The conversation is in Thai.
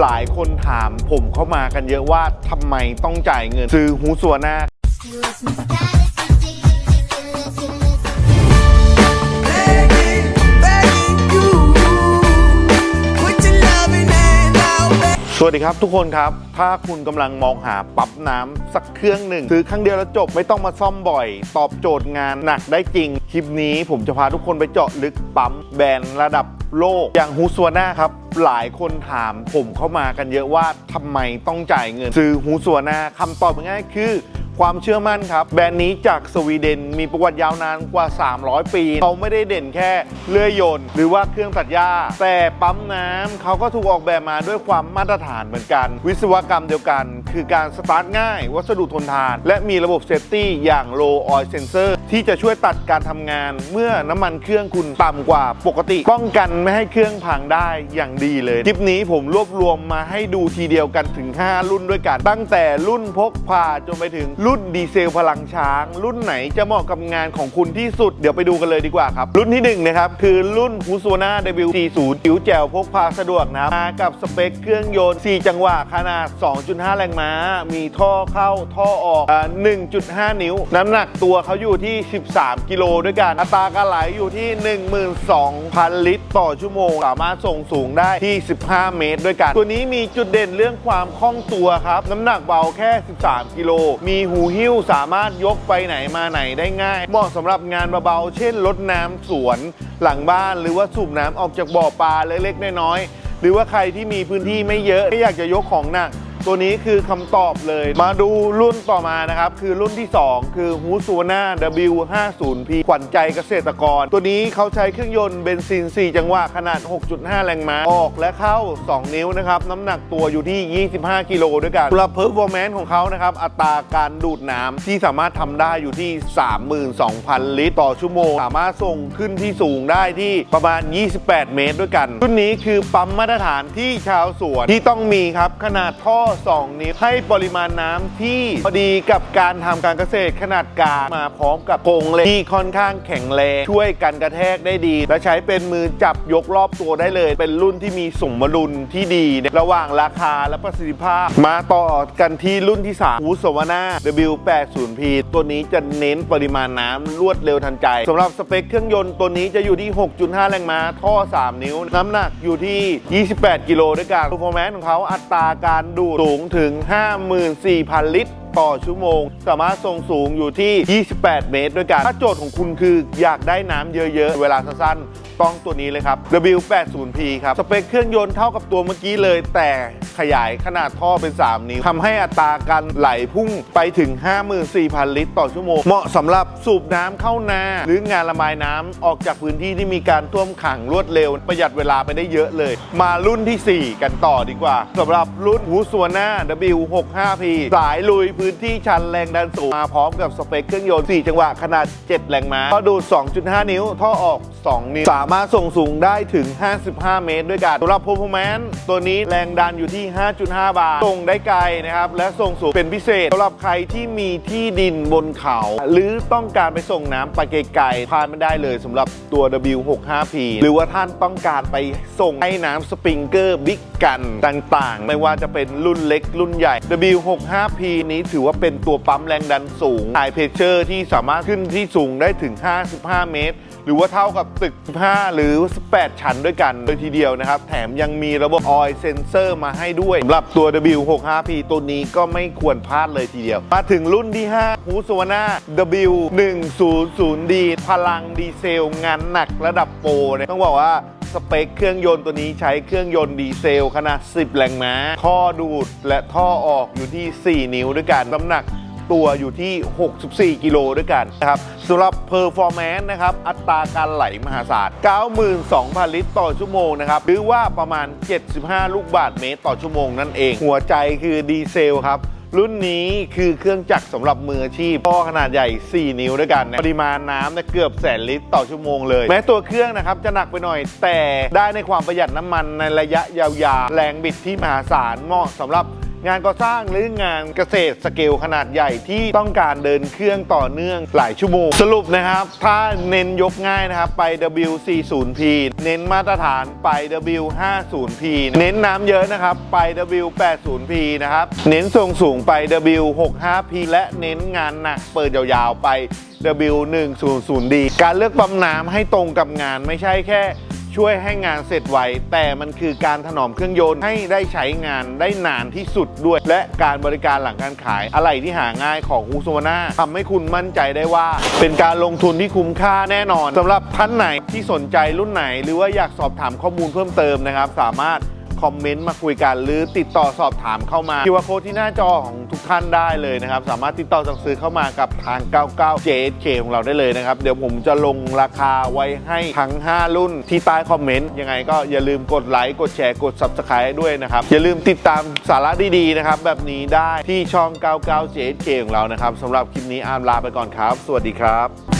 หลายคนถามผมเข้ามากันเยอะว่าทำไมต้องจ่ายเงิน ซื้อหูสัวหน้า begging, begging you. Put your loving hand out, baby. สวัสดีครับทุกคนครับ ถ้าคุณกำลังมองหาปั๊บน้ำสักเครื่องหนึ่งซื้อครั้งเดียวแล้วจบไม่ต้องมาซ่อมบ่อย ตอบโจทย์งานหนักได้จริง คลิปนี้ผมจะพาทุกคนไปเจาะลึกปั๊มแบรนด์ระดับ โลก อย่างฮูสวนาครับ หลายคนถามผมเข้ามากันเยอะว่าทำไมต้องจ่ายเงิน ซื้อฮูสวนาคำตอบง่ายๆคือความเชื่อมั่นครับ แบรนด์นี้จากสวีเดนมีประวัติยาวนานกว่า 300 ปี เขาไม่ได้เด่นแค่เลื่อยยนต์ หรือว่าเครื่องตัดหญ้า แต่ปั๊มน้ำเขาก็ถูกออกแบบมาด้วยความมาตรฐานเหมือนกัน วิศวกรรมเดียวกัน คือการสตาร์ทง่าย วัสดุทนทาน และมีระบบเซฟตี้อย่าง low oil sensor ที่จะช่วยตัดการทำงานเมื่อน้ำมันเครื่องคุณต่ำกว่าปกติ ป้องกันไม่ให้เครื่องพังได้อย่างดีเลยคลิปนี้ผมรวบรวมมาให้ดูทีเดียวกันถึง 5 รุ่นด้วยกันตั้งแต่รุ่นพกพาจนไปถึงรุ่นดีเซลพลังช้าง รุ่นไหนจะเหมาะกับงานของคุณที่สุดเดี๋ยวไปดูกันเลยดีกว่าครับรุ่นที่1นะครับคือรุ่น h u s o n a W40 จิ๋วแจ๋วพกพาสะดวกนะมากับสเปคเครื่องยนต์ 4 จังหวะขนาด 2.5 แรงม้ามีท่อเข้าท่อออกอ่า1.5 นิ้ว น้ำหนักตัวเขาอยู่ที่ 13 กิโลด้วยกัน อัตราการไหลอยู่ที่ 12,000 ลิตร ต่อชั่วโมง สามารถส่งสูงได้ที่ 15 เมตรด้วยกัน ตัวนี้มีจุดเด่นเรื่องความคล่องตัวครับ น้ำหนักเบาแค่ 13 กิโล มีหูหิ้วสามารถยกไปไหนมาไหนได้ง่าย เหมาะสำหรับงานเบาๆ เช่นรดน้ำสวนหลังบ้าน หรือว่าสูบน้ำออกจากบ่อปลาเล็กๆน้อยๆหรือว่าใครที่มีพื้นที่ไม่เยอะไม่อยากจะยกของหนัก ตัวนี้คือคำตอบเลย มาดูรุ่นต่อมานะครับ คือรุ่นที่ 2 คือ h u s o n a W50P ขวัญใจเกษตรกร ตัวนี้เขาใช้เครื่องยนต์เบนซิน 4 จังหวะขนาด 6.5 แรงม้า ออกและเข้า 2 นิ้วนะครับ น้ำหนักตัวอยู่ที่ 25 กิโลด้วยกันสำหรับเพอร์ฟอร์แมนซ์ของเขานะครับ อัตราการดูดน้ำที่สามารถทำได้อยู่ที่ 32,000 ลิตรต่อชั่วโมง สามารถส่งขึ้นที่สูงได้ที่ประมาณ 28 เมตรด้วยกัน รุ่นนี้คือปั๊มมาตรฐานที่ชาวสวนที่ต้องมีครับขนาดท่อ2 นิ้วให้ปริมาณน้ำที่พอดีกับการทำการเกษตรขนาดกลางมาพร้อมกับโครงเหล็กที่ค่อนข้างแข็งแรง ช่วยกันกระแทกได้ดี และใช้เป็นมือจับยกรอบตัวได้เลย เป็นรุ่นที่มีสมดุลที่ดีระหว่างราคาและประสิทธิภาพ มาต่อกันที่รุ่นที่3หูสวนา W80P ตัวนี้จะเน้นปริมาณน้ำรวดเร็วทันใจสำหรับสเปคเครื่องยนต์ตัวนี้จะอยู่ที่ 6.5 แรงม้าท่อ 3 นิ้ว น้ำหนักอยู่ที่ 28 กิโลด้วยกัน performance ของเขาอัตราการดูดสูงถึง 54,000 ลิตร ต่อชั่วโมง สามารถส่งสูงอยู่ที่ 28 เมตร ด้วยกัน ถ้าโจทย์ของคุณคืออยากได้น้ำเยอะๆ เวลาสั้นๆ ต้องตัวนี้เลยครับ W80P ครับ สเปคเครื่องยนต์เท่ากับตัวเมื่อกี้เลย แต่ขยายขนาดท่อเป็น 3 นิ้วทำให้อัตราการไหลพุ่งไปถึง 54,000 ลิตร ต่อชั่วโมง เหมาะสำหรับสูบน้ำเข้านา หรืองานระบายน้ำออกจากพื้นที่ที่มีการท่วมขังรวดเร็ว ประหยัดเวลาไปได้เยอะเลย มารุ่นที่ 4 กันต่อดีกว่าสำหรับรุ่นหูสวนา W65P สายลุยพื้นื้นที่ชันแรงดันสูง มาพร้อมกับสเปคเครื่องยนต์ 4 จังหวะขนาด 7 แรงม้าท่อดูด 2.5 นิ้ว ท่อออก 2 นิ้ว สามารถส่งสูงได้ถึง 55 เมตรด้วยกันสำหรับ performance ตัวนี้แรงดันอยู่ที่ 5.5 บาร์ส่งได้ไกลนะครับ และส่งสูงเป็นพิเศษสำหรับใครที่มีที่ดินบนเขา หรือต้องการไปส่งน้ำไปไกลๆพาดไม่ได้เลยสำหรับตัว W65P หรือว่าท่านต้องการไปส่งให้น้ำสปริงเกอร์บิ๊กกันต่างๆ ไม่ว่าจะเป็นรุ่นเล็กรุ่นใหญ่ W65P นี้ถือือว่าเป็นตัวปั๊มแรงดันสูง High Pressure ที่สามารถขึ้นที่สูงได้ถึง 55 เมตร หรือว่าเท่ากับตึก15หรือ 18 ชั้นด้วยกันเลยทีเดียวนะครับ แถมยังมีระบบ Oil Sensor มาให้ด้วยสำหรับตัว W65P ตัวนี้ก็ไม่ควรพลาดเลยทีเดียว มาถึงรุ่นที่ 5 h u s w a n a W100D พลังดีเซล งานหนักระดับโปรเนี่ยต้องบอกว่า สเปคเครื่องยนต์ตัวนี้ใช้เครื่องยนต์ดีเซลขนาด 10 แรงม้า ท่อดูดและท่อออกอยู่ที่ 4 นิ้วด้วยกันน้ำหนักตัวอยู่ที่ 64 กิโลด้วยกันนะครับสำหรับ Performance นะครับ อัตราการไหลมหาศาล 92,000 ลิตรต่อชั่วโมงนะครับ หรือว่าประมาณ 75 ลูกบาทเมตรต่อชั่วโมงนั่นเอง หัวใจคือดีเซลครับ รุ่นนี้คือเครื่องจักรสำหรับมืออาชีพท่อขนาดใหญ่ 4 นิ้วด้วยกันนะปริมาณน้ำเนี่ยเกือบแสนลิตรต่อชั่วโมงเลย แม้ตัวเครื่องนะครับจะหนักไปหน่อย แต่ได้ในความประหยัดน้ำมันในระยะยาวๆแรงบิดที่มหาศาลเหมาะสำหรับ งานก่อสร้างหรืองานเกษตรสเกลขนาดใหญ่ที่ต้องการเดินเครื่องต่อเนื่องหลายชั่วโมง สรุปนะครับ ถ้าเน้นยกง่ายนะครับ ไป W40P เน้นมาตรฐานไป W50P เน้นน้ำเยอะนะครับไป W80P นะครับ เน้นทรงสูงไป W65P และเน้นงานหนักเปิดยาวๆไป W100D การเลือกปั๊มน้ำให้ตรงกับงานไม่ใช่แค่ ช่วยให้งานเสร็จไวแต่มันคือการถนอมเครื่องยนต์ให้ได้ใช้งานได้นานที่สุดด้วย และการบริการหลังการขายอะไรที่หาง่ายของอูซวนาทำให้คุณมั่นใจได้ว่า เป็นการลงทุนที่คุ้มค่าแน่นอนสำหรับท่านไหนที่สนใจรุ่นไหน หรือว่าอยากสอบถามข้อมูลเพิ่มเติมนะครับ สามารถ คอมเมนต์มาคุยกัน หรือติดต่อสอบถามเข้ามาคิวอาโค้ดที่หน้าจอของทุกท่านได้เลยนะครับ สามารถติดต่อสั่งซื้อเข้ามากับทาง 99 JSK ของเราได้เลยนะครับ เดี๋ยวผมจะลงราคาไว้ให้ทั้ง 5 รุ่นที่ใต้คอมเมนต์ยังไงก็อย่าลืมกดไลค์กดแชร์กด Subscribe ด้วยนะครับ อย่าลืมติดตามสาระดีๆนะครับแบบนี้ได้ที่ช่อง 99 JSK ของเรานะครับสำหรับคลิปนี้อาร์มลาไปก่อนครับ สวัสดีครับ